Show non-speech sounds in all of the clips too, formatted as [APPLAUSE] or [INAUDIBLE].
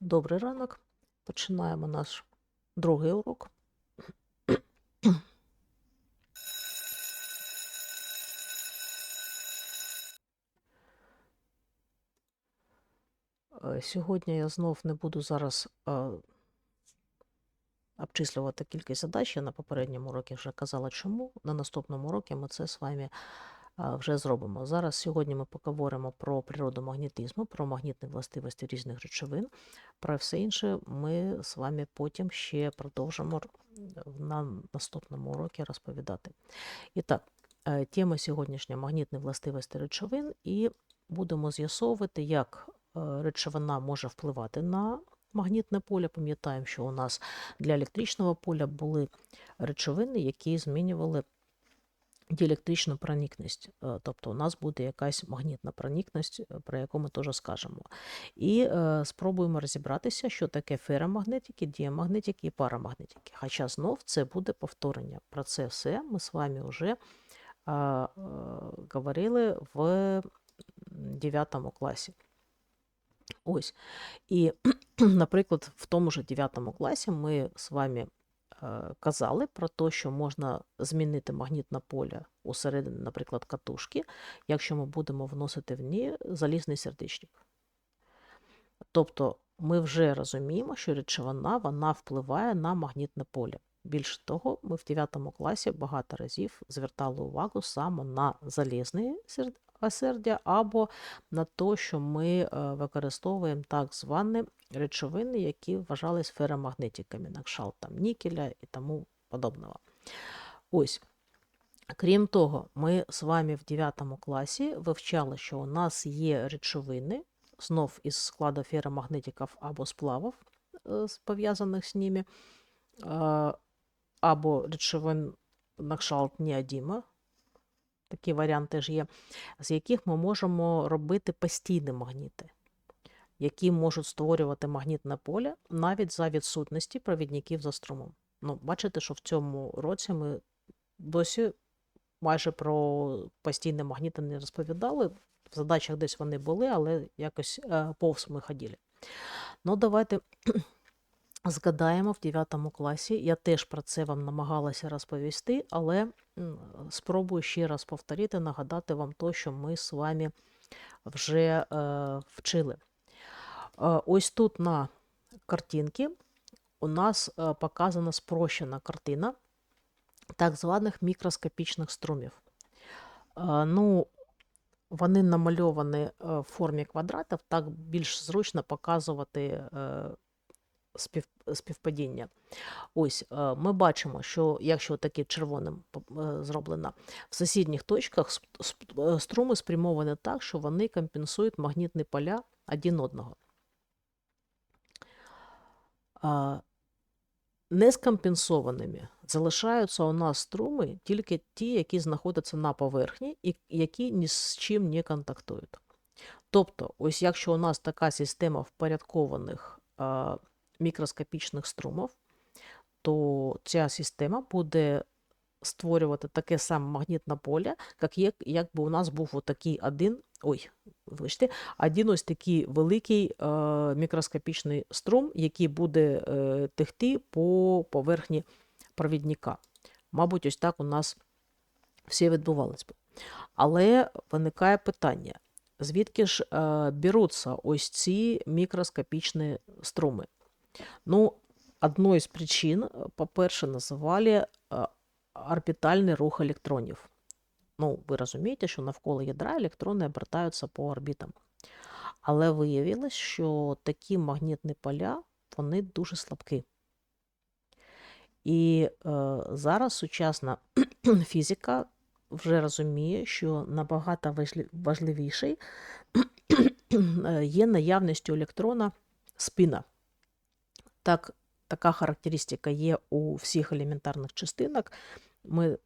Добрий ранок. Починаємо наш другий урок. Е, Сьогодні я знов не буду зараз е, обчислювати кількість задач. Я на попередньому уроці вже казала, чому. На наступному уроці ми це з вами вже зробимо. Зараз сьогодні ми поговоримо про природу магнетизму, про магнітні властивості різних речовин. Про все інше ми з вами потім ще продовжимо на наступному уроці розповідати. І так, е, тема сьогоднішня магнітні властивості речовин, і будемо з'ясовувати, як е, речовина може впливати на магнітне поле. Пам'ятаємо, що у нас для електричного поля були речовини, які змінювали діелектричну проникність. Е, Тобто у нас буде якась магнітна проникність, е, про яку ми теж скажемо. І е, спробуємо розібратися, що таке феромагнетики, діамагнетики і парамагнетики. Хоча знов це буде повторення. Про це все ми з вами вже е, е, говорили в 9 класі. Ось. І, [CLEARS THROAT] наприклад, в тому ж 9 класі ми з вами казали про те, що можна змінити магнітне поле усередині, наприклад, катушки, якщо ми будемо вносити в ній залізний сердечник. Тобто ми вже розуміємо, що речовина вона впливає на магнітне поле. Більше того, ми в 9 класі багато разів звертали увагу саме на залізне сер- осердя або на те, що ми е, використовуємо так звані речовини, які вважались феромагнетиками, на там нікеля і тому подобного. Ось. Крім того, ми з вами в 9 класі вивчали, що у нас є речовини, знов із складу феромагнетиків або сплавів, е, пов'язаних з ними, е, або речовин на неодіма, такі варіанти ж є, з яких ми можемо робити постійні магніти, які можуть створювати магнітне поле навіть за відсутності провідників за струмом. Ну, бачите, що в цьому році ми досі майже про постійні магніти не розповідали. В задачах десь вони були, але якось е, повз ми ходили. Ну, давайте згадаємо в 9 класі. Я теж про це вам намагалася розповісти, але спробую ще раз повторити, нагадати вам то, що ми з вами вже е, вчили. Е, ось тут на картинці у нас е, показана спрощена картина так званих мікроскопічних струмів. Е, Ну, вони намальовані в формі квадратів, так більш зручно показувати співпадіння. Ось е, ми бачимо, що якщо таке червоним е, зроблено, в сусідніх точках е, струми спрямовані так, що вони компенсують магнітні поля один одного. Нескомпенсованими залишаються у нас струми тільки ті, які знаходяться на поверхні і які ні з чим не контактують. Тобто, ось якщо у нас така система впорядкованих мікроскопічних струмів, то ця система буде створювати таке саме магнітне поле, як, як, якби у нас був отакий один, ой, вибачте, один ось такий великий е, мікроскопічний струм, який буде е, текти по поверхні провідника. Мабуть, ось так у нас все відбувалось би. Але виникає питання, звідки ж е, беруться ось ці мікроскопічні струми? Ну, одной з причин, е, по-перше, називали е, орбітальний рух електронів. Ну, ви розумієте, що навколо ядра електрони обертаються по орбітам. Але виявилось, що такі магнітні поля вони дуже слабкі. І е, зараз сучасна [CLEARS THROAT] фізика вже розуміє, що набагато важливіший [CLEARS THROAT] е, є наявність у електрона спіна. Так, така характеристика є у всіх елементарних частинок. Ми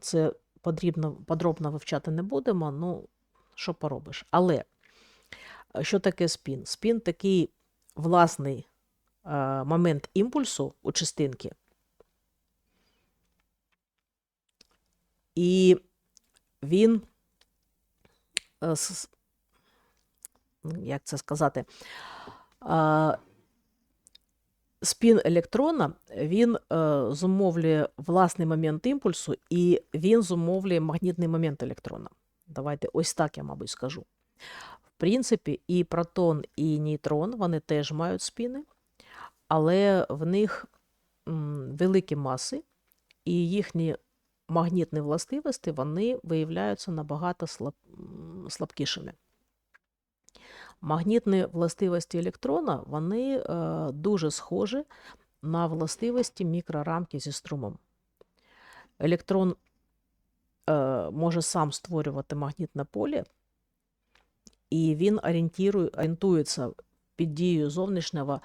це подрібно, подробно вивчати не будемо, ну, що поробиш. Але е, що таке спін? Спін такий власний е, момент імпульсу у частинки. І він, е, як це сказати, Спін електрона він е, зумовлює власний момент імпульсу, і він зумовлює магнітний момент електрона. Давайте ось так я, мабуть, скажу. В принципі, і протон, і нейтрон вони теж мають спіни, але в них м, великі маси, і їхні магнітні властивості вони виявляються набагато слаб, слабкішими. Магнітні властивості електрона вони е, дуже схожі на властивості мікрорамки зі струмом. Електрон е, може сам створювати магнітне поле, і він орієнтується під дією зовнішнього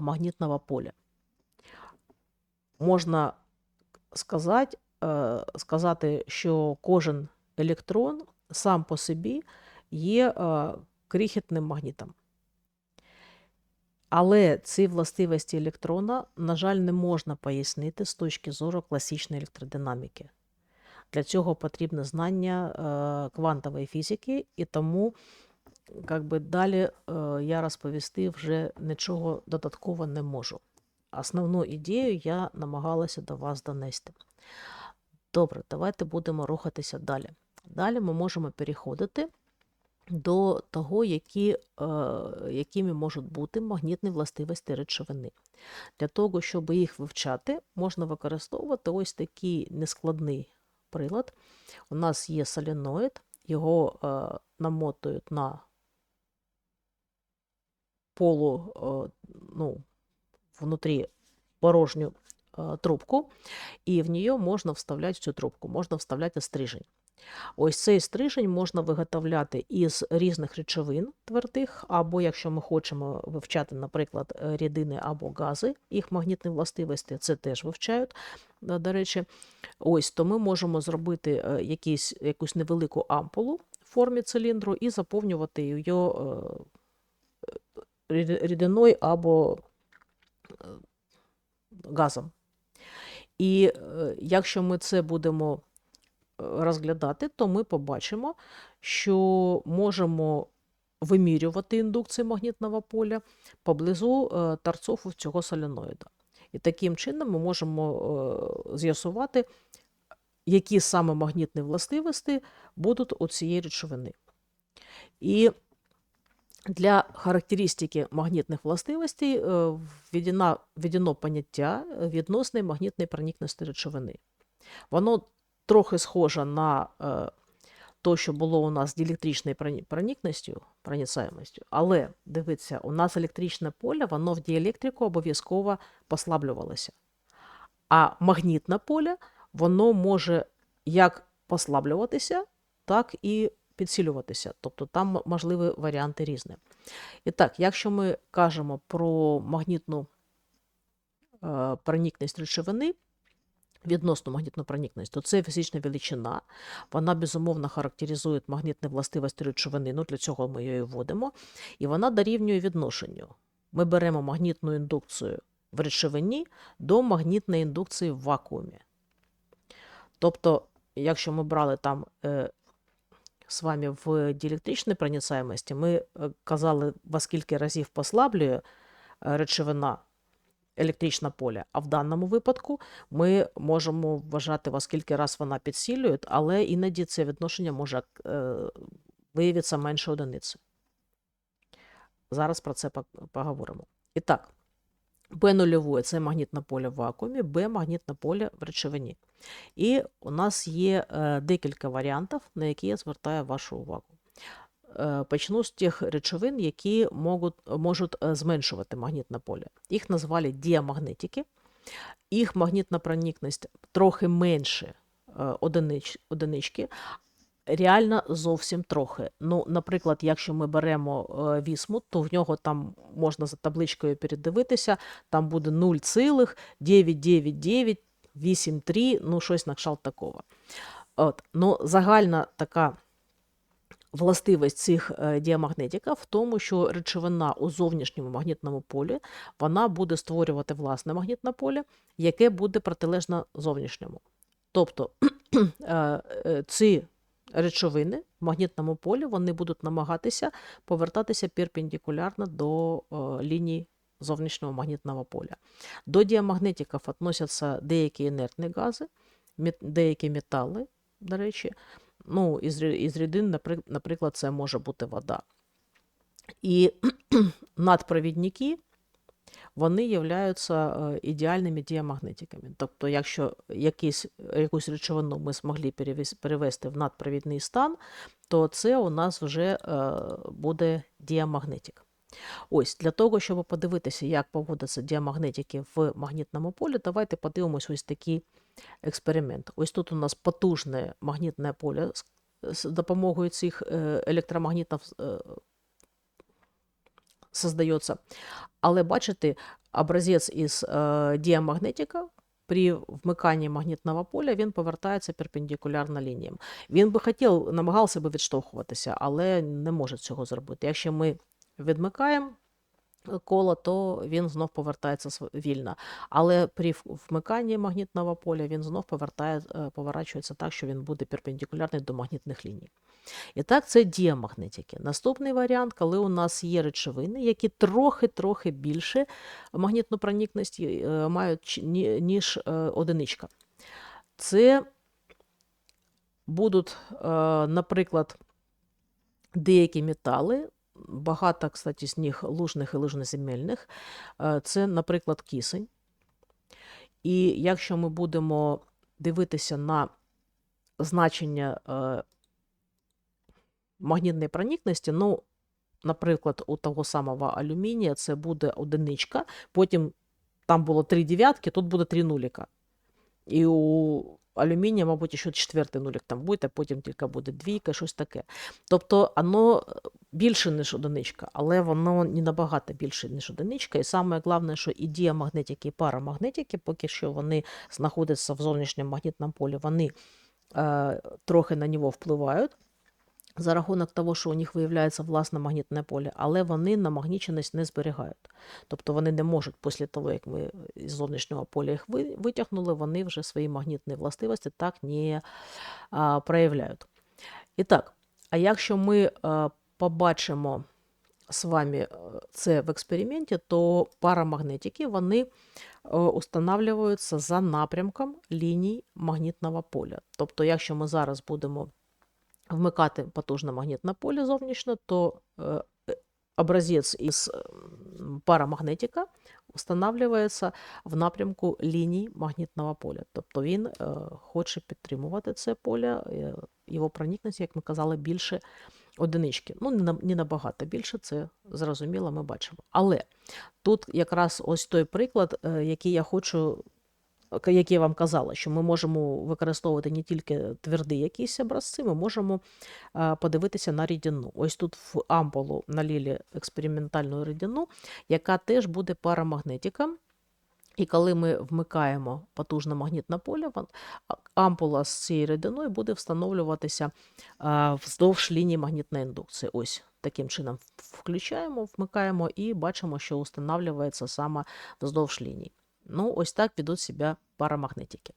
магнітного поля. Можна сказати, е, сказати, що кожен електрон сам по собі є крихітним магнітом. Але ці властивості електрона, на жаль, не можна пояснити з точки зору класичної електродинаміки. Для цього потрібне знання е, квантової фізики, і тому би, далі е, я розповісти вже нічого додатково не можу. Основну ідею я намагалася до вас донести. Добре, давайте будемо рухатися далі. Далі ми можемо переходити до того, які, е, якими можуть бути магнітні властивості речовини. Для того, щоб їх вивчати, можна використовувати ось такий нескладний прилад. У нас є соленоїд, його е, намотують на полу, е, ну, внутрі порожню трубку, і в нее можна вставляти цю трубку, можна вставляти стрижень. Ось цей стрижень можна виготовляти із різних речовин твердих, або якщо ми хочемо вивчати, наприклад, е, рідини або гази, їх магнітні властивості, це теж вивчають. е, До речі, ось то ми можемо зробити е, якісь, якусь невелику ампулу в формі циліндру і заповнювати її рідиною або газом. І е, якщо ми це будемо е, розглядати, то ми побачимо, що можемо вимірювати індукцію магнітного поля поблизу е, торцов цього соленоїда. І таким чином ми можемо з'ясувати, які саме магнітні властивості будуть у цієї речовини. І для характеристики магнітних властивостей е, введена, введено поняття е, відносної магнітної проникності речовини. Воно трохи схоже на е, то, що було у нас з діелектричною проникністю, проницаємостю, але дивіться, у нас електричне поле, воно в діелектрику обов'язково послаблювалося. А магнітне поле, воно може як послаблюватися, так і підсилюватися. Тобто там можливі варіанти різні. І так, якщо ми кажемо про магнітну е, проникність речовини, відносно магнітну проникність, то це фізична величина. Вона безумовно характеризує магнітні властивості речовини, ну для цього ми її вводимо, і вона дорівнює відношенню. Ми беремо магнітну індукцію в речовині до магнітної індукції в вакуумі. Тобто, якщо ми брали там з вами в діелектричній проницаємості, ми е, казали, во скільки разів послаблює е, речовина електричне поле. А в даному випадку ми можемо вважати, во скільки раз вона підсилює, але іноді це відношення може е, виявитися менше одиниці. Зараз про це поговоримо. І так, Б нульове це магнітне поле в вакуумі, Б магнітне поле в речовині. І у нас є е, декілька варіантів, на які я звертаю вашу увагу. Е, Почну з тих речовин, які можуть, можуть е, зменшувати магнітне поле. Їх назвали діамагнетики. Їх магнітна проникність трохи менше одинич, одинички, реально зовсім трохи. Ну, наприклад, якщо ми беремо вісмут, то в нього там можна за табличкою передивитися, там буде 0,99983, ну щось на кшталт такого. От. Ну, загальна така властивість цих е, діамагнетиків в тому, що речовина у зовнішньому магнітному полі вона буде створювати власне магнітне поле, яке буде протилежно зовнішньому. Тобто [CLEARS THROAT] е, е, ці речовини в магнітному полі вони будуть намагатися повертатися перпендикулярно до е, зовнішнього магнітного поля. До діамагнетиків відносяться деякі інертні гази, деякі метали, до речі. Ну, із, рідин, наприклад, це може бути вода. І [CLEARS THROAT] надпровідники вони являються е, ідеальними діамагнетиками. Тобто, якщо якийсь, якусь речовину ми змогли перевести в надпровідний стан, то це у нас вже е, буде діамагнетик. Ось для того, щоб подивитися, як поводяться діамагнетики в магнітному полі, давайте подивимось ось такий експеримент. Ось тут у нас потужне магнітне поле з- допомогою цих е, електромагнітів е, создається. Але бачите, образець із е, діамагнетика при вмиканні магнітного поля він повертається перпендикулярно лініям. Він би хотів, намагався би відштовхуватися, але не може цього зробити. Якщо ми відмикаємо коло, то він знов повертається вільно. Але при вмиканні магнітного поля він знов повертає, е, поворачується так, що він буде перпендикулярний до магнітних ліній. І так, це діамагнетики. Наступний варіант, коли у нас є речовини, які трохи-трохи більше магнітну проникність е, мають, ніж е, одиничка. Це будуть, е, наприклад, деякі метали, багато, кстати, них лужних і лужноземельних. Е, Це, наприклад, кисень. І якщо ми будемо дивитися на значення е, магнітної проникності, ну, наприклад, у того самого алюмінія це буде одиничка, потім там було три дев'ятки, тут буде три нуліка. І у алюмінія, мабуть, ще четвертий нулік там буде, а потім тільки буде двійка, щось таке. Тобто воно більше, ніж одиничка, але воно не набагато більше, ніж одиничка. І саме головне, що і діамагнетики, і парамагнетики, поки що вони знаходяться в зовнішньому магнітному полі, вони е, трохи на нього впливають. За рахунок того, що у них виявляється власне магнітне поле, але вони намагніченість не зберігають. Тобто вони не можуть, після того, як ми із зовнішнього поля їх витягнули, вони вже свої магнітні властивості так не а, проявляють. І так, а якщо ми а, побачимо з вами е, це в експерименті, то парамагнетики вони е, устанавливаються за напрямком ліній магнітного поля. Тобто, якщо ми зараз будемо вмикати потужне магнітне поле зовнішнє, то е, е, образець із парамагнетика встановлюється в напрямку ліній магнітного поля. Тобто він е, хоче підтримувати це поле, його проникність, як ми казали, більше одинички. Ну, не, набагато більше, це зрозуміло, ми бачимо. Але тут якраз ось той приклад, який я хочу як я вам казала, що ми можемо використовувати не тільки тверді якісь образці, ми можемо подивитися на рідину. Ось тут в ампулу налили експериментальну рідину, яка теж буде парамагнетиком. І коли ми вмикаємо потужне магнітне поле, ампула з цією рідиною буде встановлюватися вздовж лінії магнітної індукції. Ось таким чином включаємо, вмикаємо і бачимо, що встановлюється саме вздовж ліній. Ну, ось так ведуть себе парамагнетики.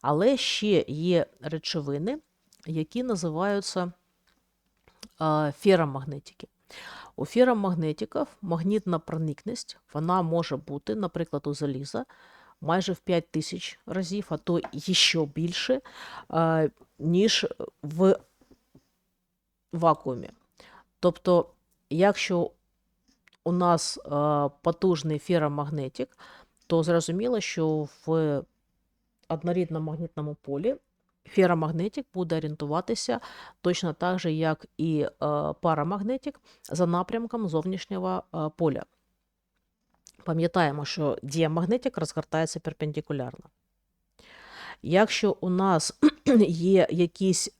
Але ще є речовини, які називаються феромагнетики. У феромагнетиків магнітна проникність вона може бути, наприклад, у заліза майже в 5 тисяч разів, а то ще більше, ніж в вакуумі. Тобто, якщо у нас потужний феромагнетик, то зрозуміло, що в однорідному магнітному полі феромагнетик буде орієнтуватися точно так же, як і е, парамагнетик за напрямком зовнішнього е, поля. Пам'ятаємо, що діамагнетик розгортається перпендикулярно. Якщо у нас [CLEARS THROAT] є якісь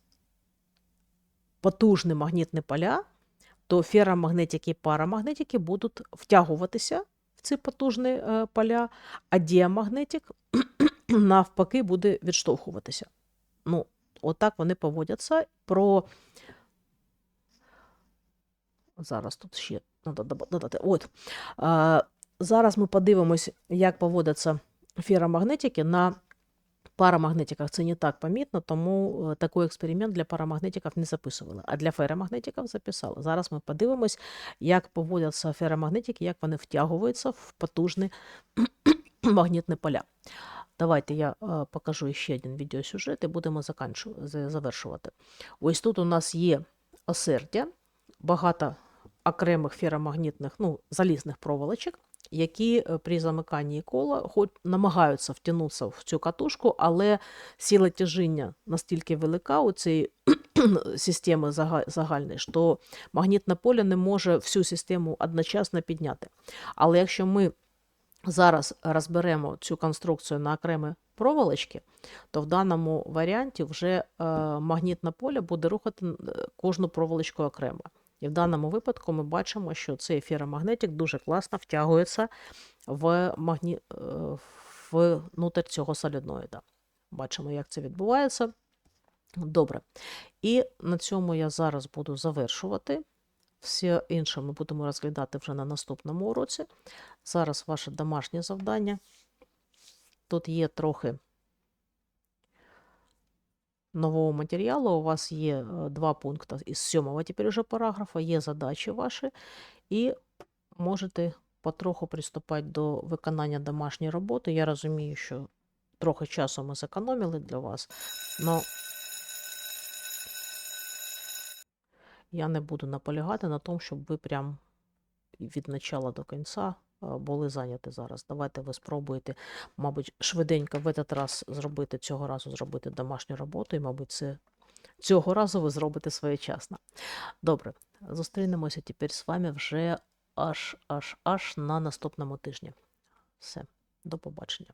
потужні магнітні поля, то феромагнетики і парамагнетики будуть втягуватися ці потужні е, поля, а діамагнетик [CLEARS THROAT] навпаки буде відштовхуватися. Ну, отак вони поводяться. Про зараз тут ще додати. От. А, зараз ми подивимось, як поводяться феромагнетики на парамагнетиках це не так помітно, тому е, такий експеримент для парамагнетиків не записували, а для феромагнетиків записали. Зараз ми подивимось, як поводяться феромагнетики, як вони втягуються в потужні [CLEARS THROAT] магнітні поля. Давайте я е, покажу ще один відеосюжет і будемо завершувати. Ось тут у нас є осердя, багато окремих феромагнітних, ну, залізних проволочок, які е, при замиканні кола хоч намагаються втягнутися в цю катушку, але сила тяжіння настільки велика у цієї [CLEARS THROAT] системи зага- загальної, що магнітне поле не може всю систему одночасно підняти. Але якщо ми зараз розберемо цю конструкцію на окремі проволочки, то в даному варіанті вже е, магнітне поле буде рухати е, кожну проволочку окремо. І в даному випадку ми бачимо, що цей феромагнетик дуже класно втягується в магні... е, внутрь цього солідноїда. Бачимо, як це відбувається. Добре. І на цьому я зараз буду завершувати. Все інше ми будемо розглядати вже на наступному уроці. Зараз ваше домашнє завдання. Тут є трохи нового матеріалу. У вас є е, два пункти із сьомого тепер уже параграфа, є задачі ваші, і можете потроху приступати до виконання домашньої роботи. Я розумію, що трохи часу ми зекономили для вас, але я не буду наполягати на тому, щоб ви прям від начала до кінця е, були зайняті зараз. Давайте ви спробуєте, мабуть, швиденько в этот раз зробити цього разу зробити домашню роботу, і, мабуть, це цього разу ви зробите своєчасно. Добре, зустрінемося тепер з вами вже аж аж аж на наступному тижні. Все, до побачення.